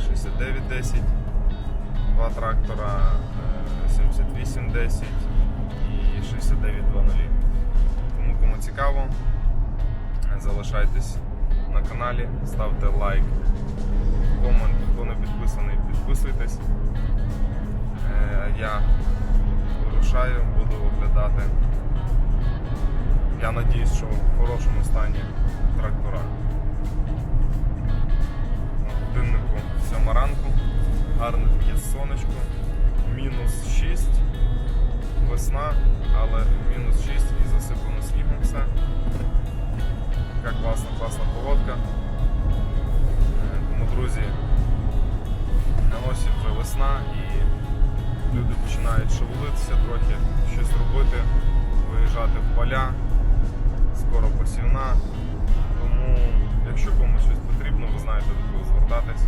6910, два трактора е, 7810 і 6920. Тому кому цікаво, е, залишайтесь на каналі, ставте лайк, комент, хто не підписаний, підписуйтесь. Е, Я вирушаю, буду оглядати. Я надіюсь, що в хорошому стані трактора. Годиннику 7 ранку, гарне таке сонечко, мінус 6, весна, але мінус 6 і засипано снігом все. Така класна, класна погодка. Е, Тому, друзі, на носі вже весна і люди починають шевелитися трохи, щось робити, виїжджати в поля, скоро посівна. Знаєте, до кого звертатись.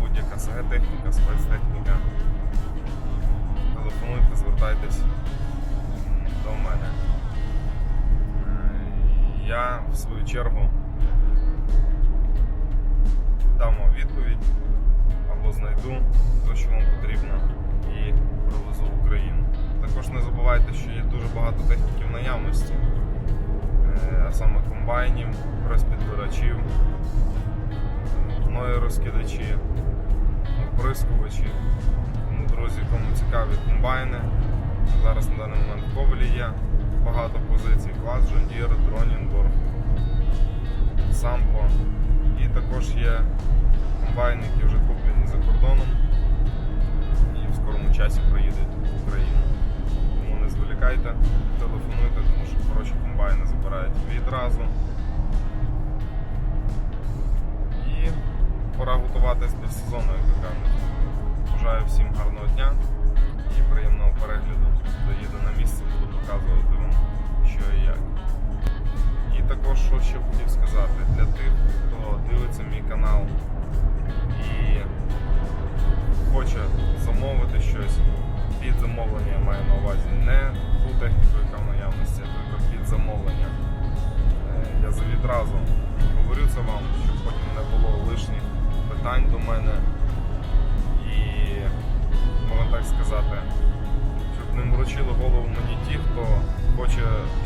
Будь-яка СГ-техніка, спецтехніка. Телефонуйте, звертайтесь до мене. Е, Я, в свою чергу, дам вам відповідь або знайду те, що вам потрібно, і привезу в Україну. Також не забувайте, що є дуже багато техніки в наявності, Е, а саме комбайнів, розпідбирачів, мною розкидачі, оприскувачі. Тому, друзі, кому цікаві комбайни, зараз на даний момент в Ковелі є багато позицій, клас Deere, Дронінбург, Сампо. І також є комбайни, які вже куплені за кордоном і в скорому часі приїдуть в Україну. Тому не зволікайте, телефонуйте, тому що хороші комбайни забирають відразу. Пора готуватись до сезону, як кажуть. Бажаю всім гарного дня і приємного перегляду. Доїду на місце, буду показувати вам, що і як. І також, що ще хотів сказати, для тих, хто дивиться мій канал і хоче замовити щось під замовлення, я маю на увазі не ту техніку, яка в наявності, а тільки під замовлення. Е, Я відразу говорю це вам, щоб потім не було лишніх питань до мене. І можна так сказати, щоб не морочили голову мені ті, хто хоче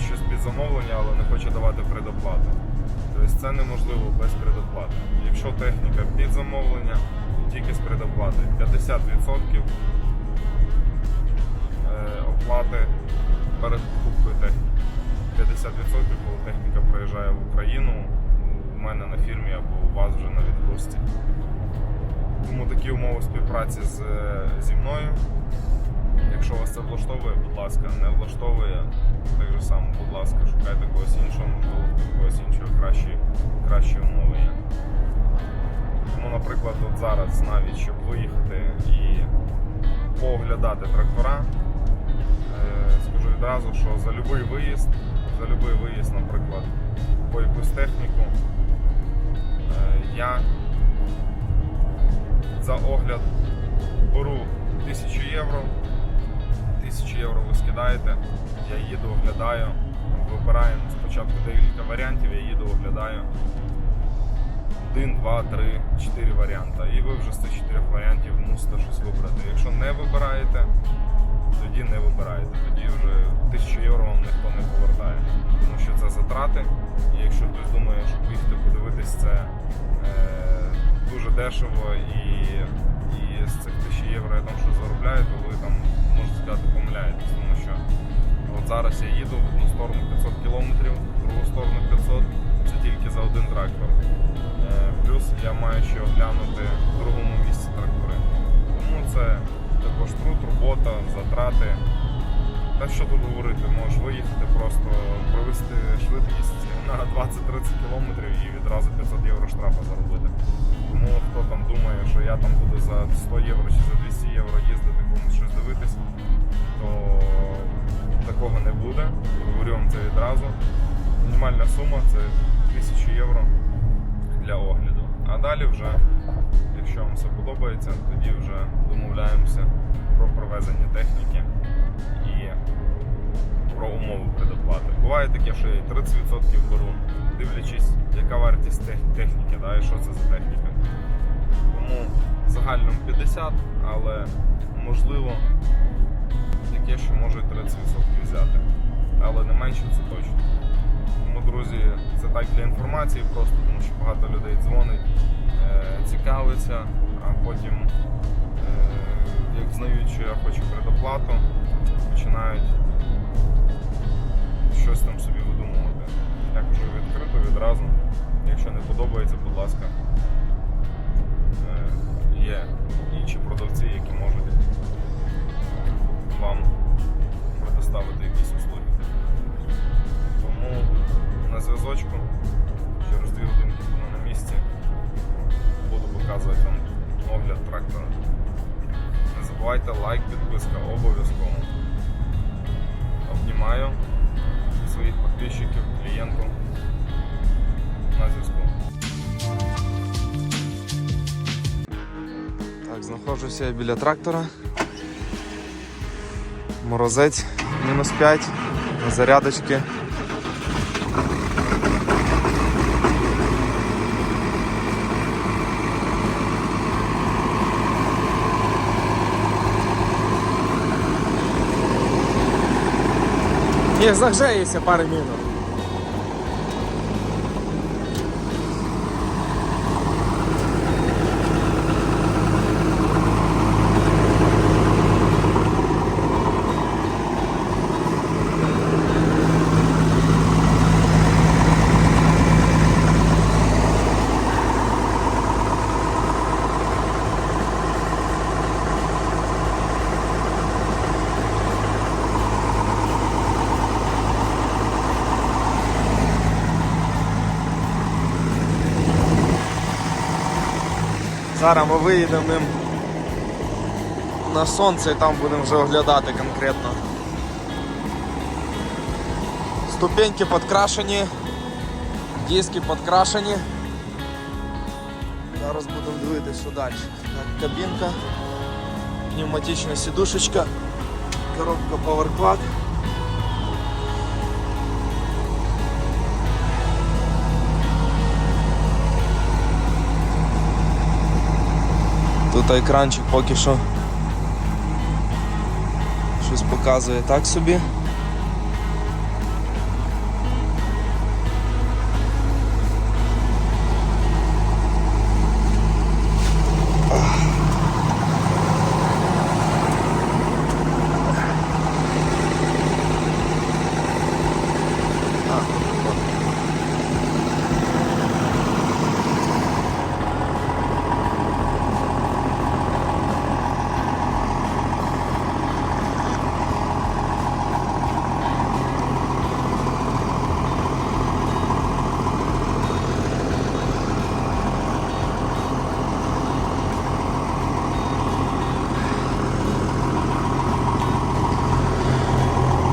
щось під замовлення, але не хоче давати предоплату. Тобто це неможливо без предоплати. Якщо техніка під замовлення, тільки з предоплати 50% е, оплати перед покупкою техніки. 50% коли техніка приїжджає в Україну у мене на фірмі або у вас вже на відгрузці. Тому такі умови співпраці з, е, зі мною. Якщо вас це влаштовує, будь ласка, не влаштовує, так же само, будь ласка, шукайте когось іншого, можливо, когось іншого кращі, кращі умови є. Тому, наприклад, от зараз навіть щоб виїхати і пооглядати трактора, е, скажу відразу, що за будь-який виїзд, за будь-який виїзд, наприклад, по якусь техніку, е, я за огляд беру 1000 євро. 1000 євро ви скидаєте, я їду, оглядаю, вибираємо спочатку декілька варіантів, я їду, оглядаю. Один, два, три, чотири варіанти. І ви вже з цих чотирьох варіантів мусите щось вибрати. Якщо не вибираєте, тоді не вибираєте. Тоді вже 1000 євро вам ніхто не повертає. Тому що це затрати. І якщо хтось думає, що поїхати подивитись, це е, дуже дешево і, і з цих 1000 євро я там щось заробляю, то ви там можете сказати помиляєтесь. Тому що от зараз я їду в одну сторону 500 кілометрів, в другу сторону 500, це тільки за один трактор. Е, Плюс я маю ще оглянути в другому місці трактори. Тому це також труд, робота, затрати. Та що тут говорити, можеш виїхати, просто провести швидкість на 20-30 кілометрів і відразу 500 євро штрафа заробити. Тому хто там думає, що я там буду за 100 євро чи за 200 євро їздити, подивитись, то такого не буде. Говорю вам це відразу. Мінімальна сума це 1000 євро для огляду. А далі вже, якщо вам все подобається, тоді вже домовляємося про провезення техніки і про умови предоплати. Буває таке, що я 30% беру, дивлячись, яка вартість техніки, да, і що це за техніка. Тому в загальному 50, але можливо таке, що може 30% взяти. Але не менше це точно. Тому, друзі, це так для інформації, просто тому що багато людей дзвонить, е, цікавиться, а потім, е, як знають, що я хочу предоплату, починають щось там собі видумувати. Я кажу відкрито відразу. Якщо не подобається, будь ласка, є інші продавці, які можуть вам предоставити якісь услуги. Тому на зв'язочку через дві годинки буду на місці. Буду показувати вам огляд трактора. Не забувайте лайк, підписка обов'язково. Обнімаю своїх підписчиків, клієнтів на зв'язку. Знаходжуся я біля трактора. Морозець мінус 5 на зарядочки. Niech zagrzeje się parę Зараз ми виїдемо ним на сонце і там будемо вже оглядати конкретно. Ступеньки підкрашені, диски підкрашені. Зараз будемо дивитися далі. Так, кабінка, пневматична сідушечка, коробка PowerQuad. Тут екранчик поки що щось показує так собі.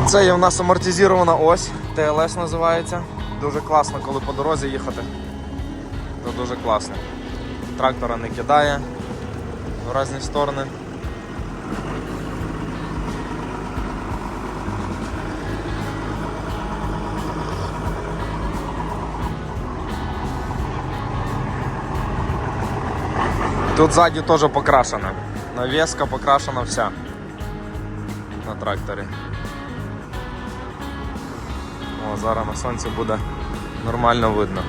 Це є в нас амортизована ось, ТЛС називається. Дуже класно, коли по дорозі їхати. Це дуже класно. Трактора не кидає в різні сторони. Тут ззаді теж покрашена. Навеска покрашена вся на тракторі. Зараз на сонці буде нормально видно.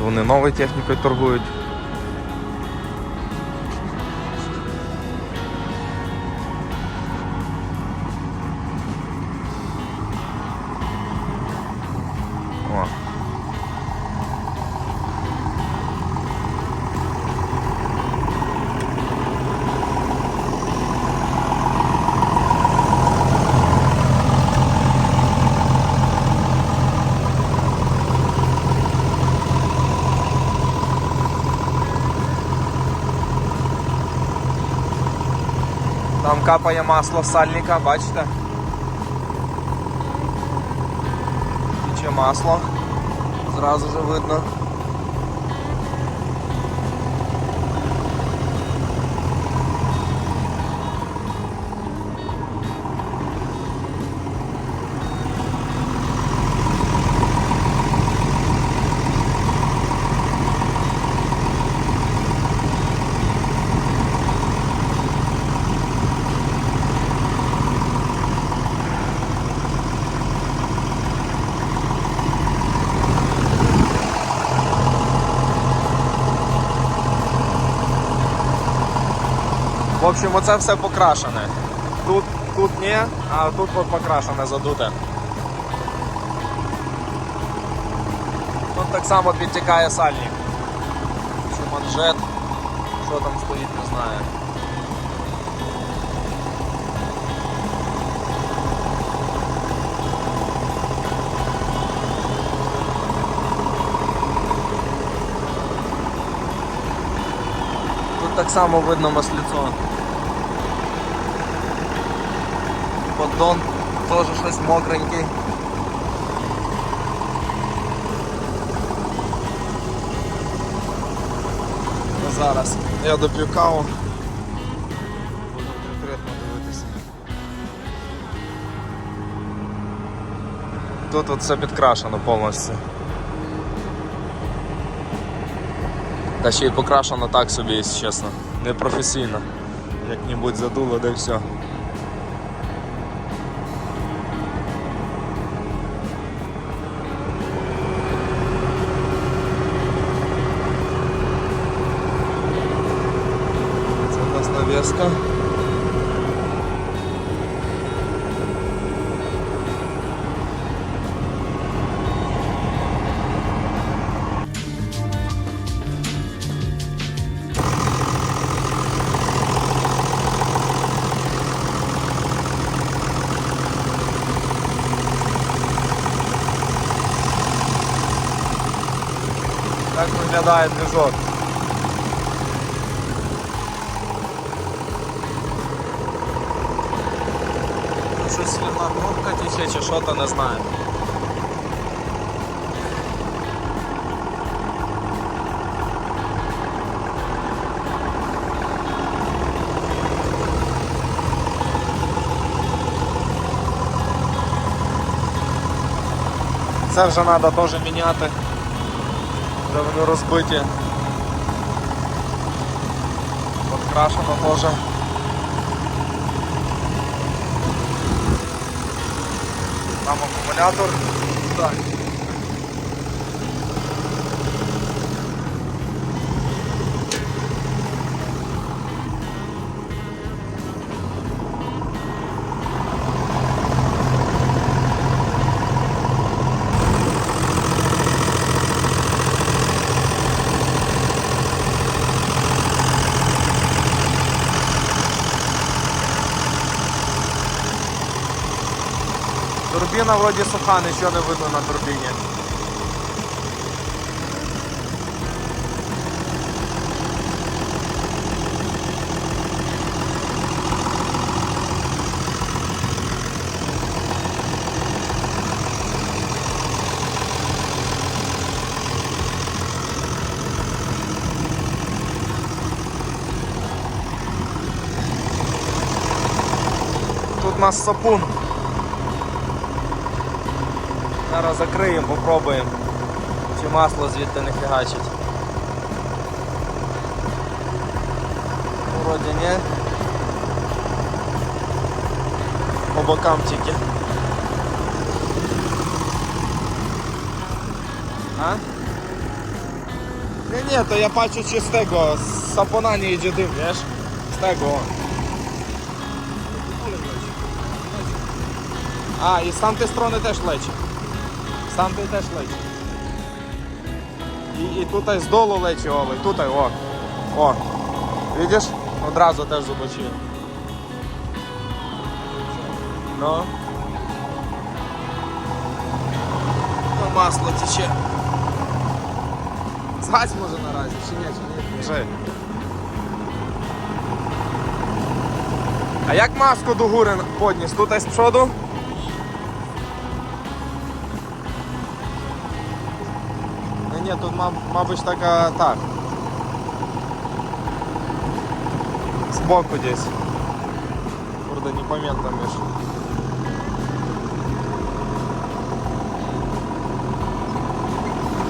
Вони новою технікою торгують. Капає масло сальника, бачите? Тече масло. Зразу же видно. Общем, оце все покрашене. Тут, тут ні, а тут от покрашене, задуте. Тут так само підтікає сальник. Чи манжет, що там стоїть, не знаю. Тут так само видно масліцо. Поддон теж щось мокренький. Ну, Зараз я доп'ю каву. Буду конкретно дивитися. Тут от все підкрашено повністю. Та ще й покрашено так собі, якщо чесно. Непрофесійно. Як-небудь задуло, і все. виглядає движок. Щось світла кнопка тече чи що, то не знаю. Це вже треба теж міняти. Вже вони розбиті. Подкрашено теж. Там акумулятор. Так. Турбіна вроді суха, нічого не видно на турбіні. Тут у нас сапун. Зараз закриємо, попробуємо, чи масло звідти не фігачить. Вроді ні. По бокам тільки. А? Ні, ні, то я бачу чи з tego, з сапона не йде дим, wiesz? З tego. А, і з тамтої сторони теж лечить. З тамтої теж лечить. І, і тут з долу лечить олej, тут о. О. Видиш? Одразу теж зубочив. Ну. Ну, масло тече. Згать може наразі, чи ні, чи ні? Вже. А як маску до гури подніс? Тут із прzodu? Ні, ні, тут, маб- мабуть, така так. Збоку десь. Кurde, не пам'ятам już.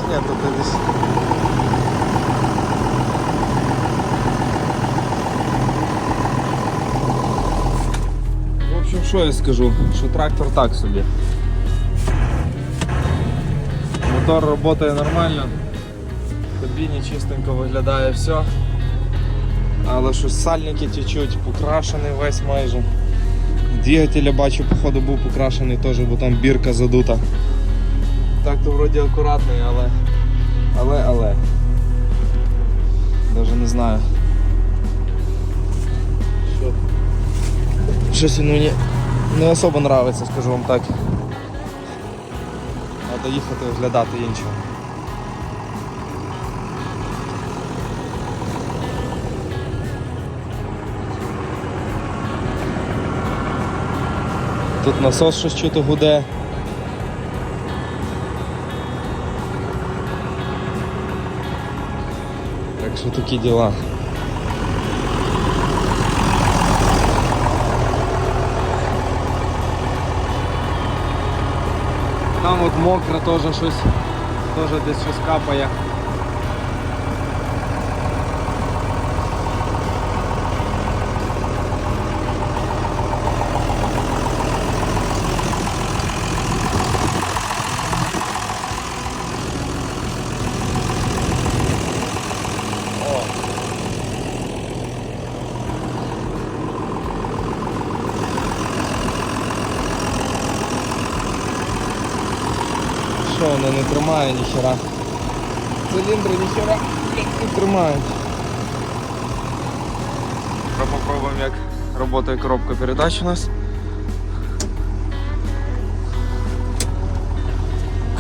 Ні, тут десь. В общем, що я скажу? Що трактор так собі. Мотор працює нормально. Кабіні чистенько виглядає все. Але щось сальники течуть, покрашений весь майже. Двигатель бачу, походу був покрашений теж, бо там бірка задута. Так то вроді акуратний, але. Але, але. Даже не знаю. Що? Щось він мені не особо нравиться, скажу вам так. Треба їхати оглядати іншого. Тут насос щось чути гуде. Так що такі діла. Там от мокро теж щось, теж десь щось капає. Не тримає ніхера. Циліндри ніхера не тримають. Попробуємо як працює коробка передач у нас.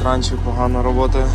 Кранчик погано працює.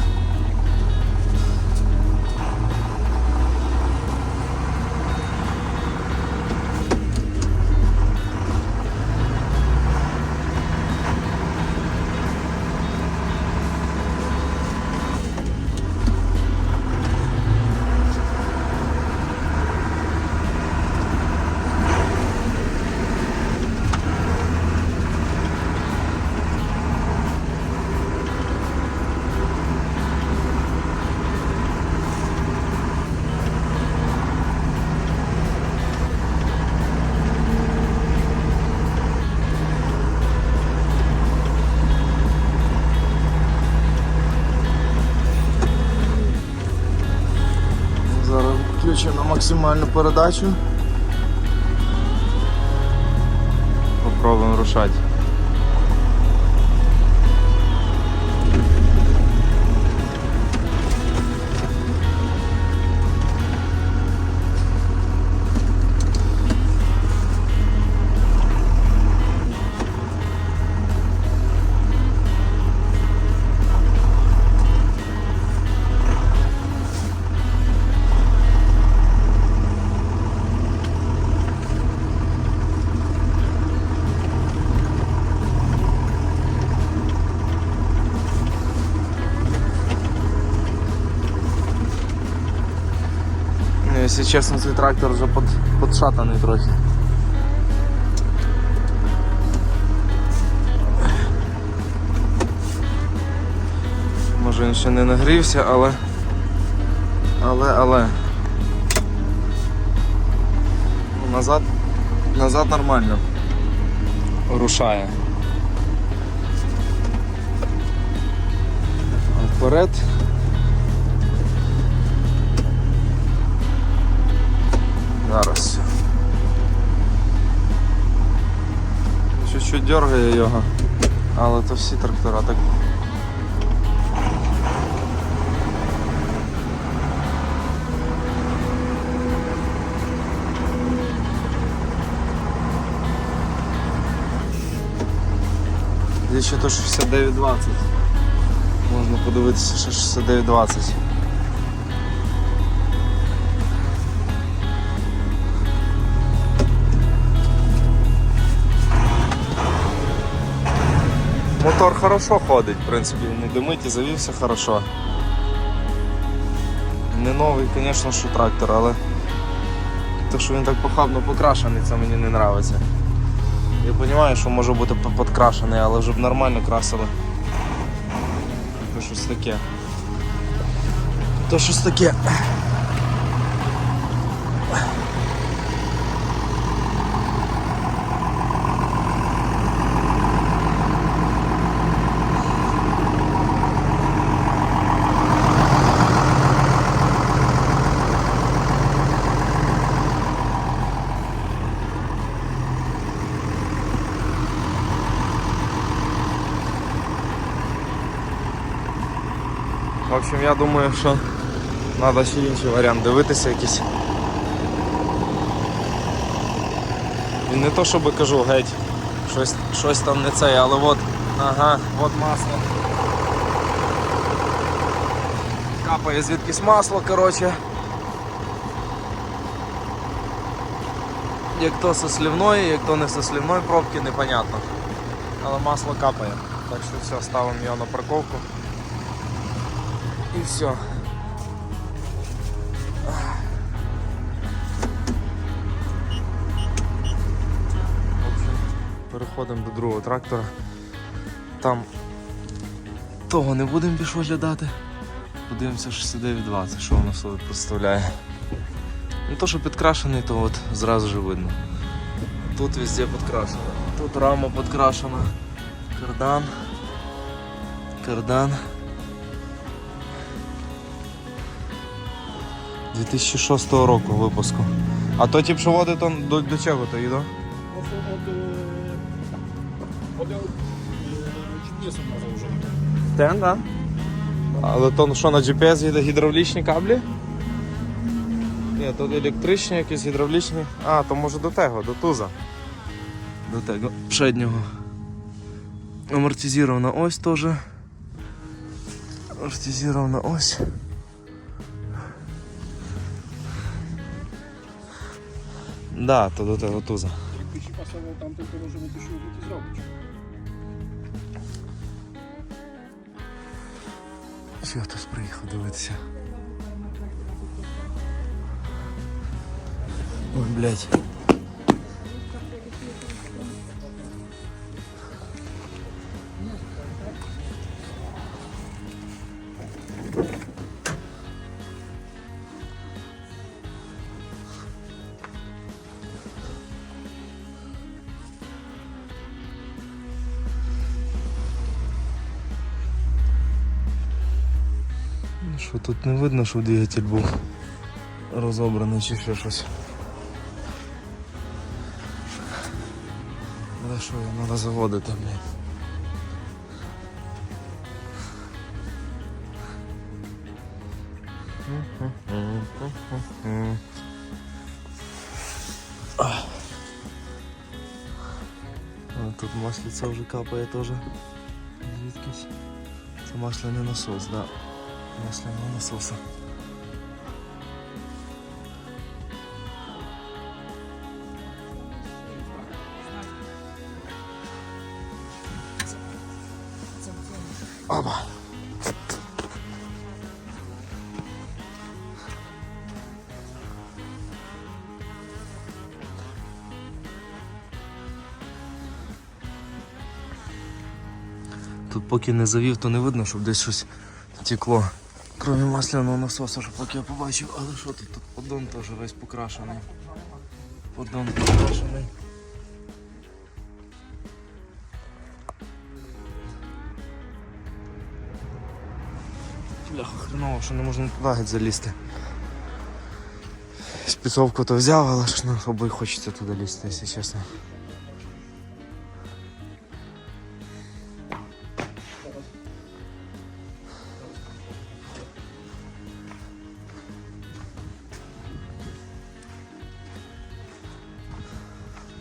Максимальну передачу. Попробуємо рушати. Якщо чесно, цей трактор вже под, подшатаний трохи. Може він ще не нагрівся, але. Але, але. Назад, назад нормально. Рушає. А вперед. Зараз. Чуть-чуть дергає його, але то всі трактора так. Є ще то 6920. Можна подивитися, що 6920. Мотор хорошо ходить, в принципі, не димить і завівся хорошо. Не новий, звісно, що трактор, але те, що він так похабно покрашений, це мені не подобається. Я розумію, що може бути підкрашений, але вже б нормально красили. То щось таке. То щось таке. Общем, я думаю, що треба ще інший варіант дивитися якийсь. І не то, щоб кажу, геть, щось, щось там не це, але от, ага, от масло. Капає звідкись масло, коротше. Як то со слівної, як то не со слівної пробки, непонятно. Але масло капає. Так що все, ставимо його на парковку. І все. Переходимо до другого трактора. Там того не будемо більше оглядати. Подивимося 6920, що воно собі представляє. Ну то, що підкрашений, то от зразу же видно. Тут везде підкрашено. Тут рама підкрашена. Кардан. Кардан. 2006 року випуску. А то ті пшоводи то до, до чого то їду? Ten, да? Але то що на GPS їде гідравлічні каблі? Ні, тут електричні якісь гідравлічні. А, то може до того, до туза. До того переднього. Амортизована ось теж. Амортизована ось. Да, то до того туза. Як ти ще пасував, там тільки може бути, що ти зробиш. Що хтось приїхав дивитися. Ой, блядь. Що тут не видно, що двигатель був розобраний чи ще щось. Але що його треба заводити, блядь. А тут маслица вже капає теж. Звідкись. Це масляний насос, да. Масляного насоса. Оба. Тут поки не завів, то не видно, щоб десь щось текло. Кроме масляного насоса, що поки я побачив, але що тут? Тут поддон теж весь покрашений. Поддон покрашений. Бляха, хреново, що не можна туди залізти. Спецовку то взяв, але ж ну, обоє хочеться туди лізти, якщо чесно.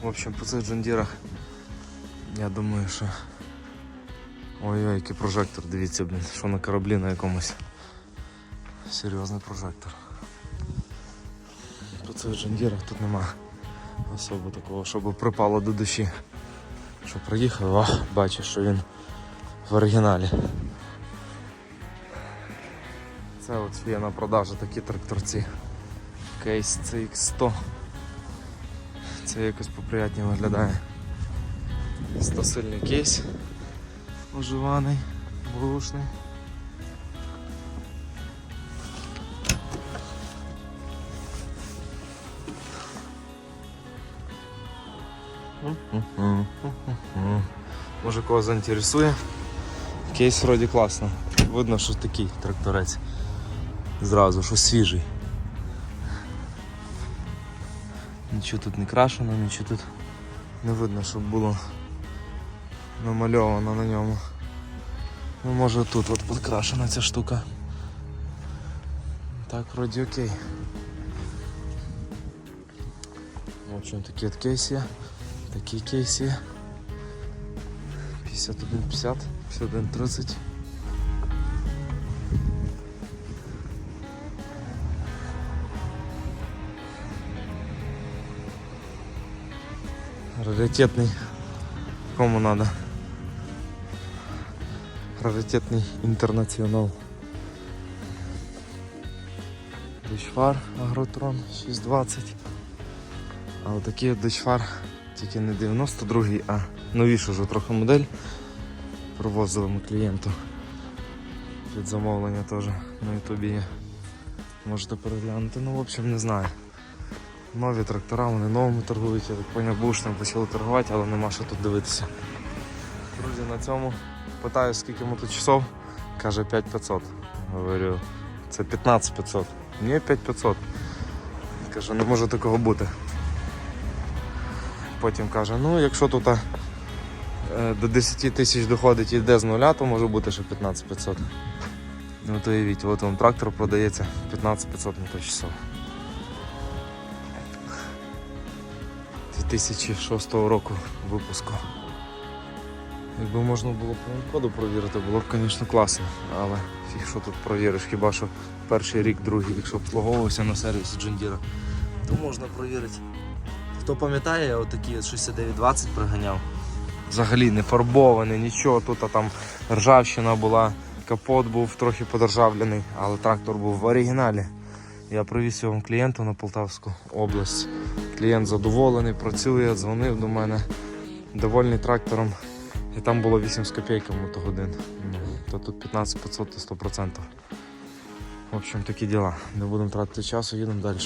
В общем, по цих джондірах, я думаю, що. Ой-ой, який прожектор, дивіться, блін, що на кораблі на якомусь. Серйозний прожектор. По цих джондірах тут нема особо такого, щоб припало до душі. Що приїхав, ах, бачиш, що він в оригіналі. Це от є на продажу такі тракторці. Кейс CX100. Це якось поприятні виглядає. 100 сильний кейс. Оживаний, глушний. Може кого заінтересує. Кейс вроді класно. Видно, що такий тракторець. Зразу, що свіжий. Нічого тут не крашено, нічого тут не видно, щоб було намальовано на ньому. Ну може тут от підкрашена ця штука. Так, вроді окей. В общем, такий от кейс є. Такий кейс є. 51,50, 51,30. Раритетный. Кому надо? Раритетный интернационал. Дичфар Агротрон 620. А отакий от дичфар, тільки не 92-й, а новіша вже трохи модель. Провозили ми клієнту. Під замовлення теж на ютубі є. Можете переглянути. Ну, в общем, не знаю. Нові трактора, вони новими торгують, я так поняв, бушним почали торгувати, але нема що тут дивитися. Друзі, на цьому питаю, скільки моточасов. Каже 5500. Говорю, це 15500. Ні, 5500. Каже, не може такого бути. Потім каже, ну якщо тут е, до 10 тисяч доходить і йде з нуля, то може бути ще 15500. Ну то уявіть, от вам трактор продається 15500 моточасов. 2006 року випуску. Якби можна було коду провірити, було б, звісно, класно, але фіг що тут провіриш, хіба що перший рік, другий, якщо обслуговувався на сервісі Джендіра, то можна провірити. Хто пам'ятає, я отакі 6920 приганяв. Взагалі не фарбований, нічого, тут а там ржавчина була, капот був трохи подержавлений, але трактор був в оригіналі. Я привіз його клієнту на Полтавську область. Клієнт задоволений, працює, дзвонив до мене, довольний трактором. І там було 8 з копійками мотогодин. Ну, То тут 15 500 то 100%. В общем, такі діла. Не будемо тратити часу, їдемо далі.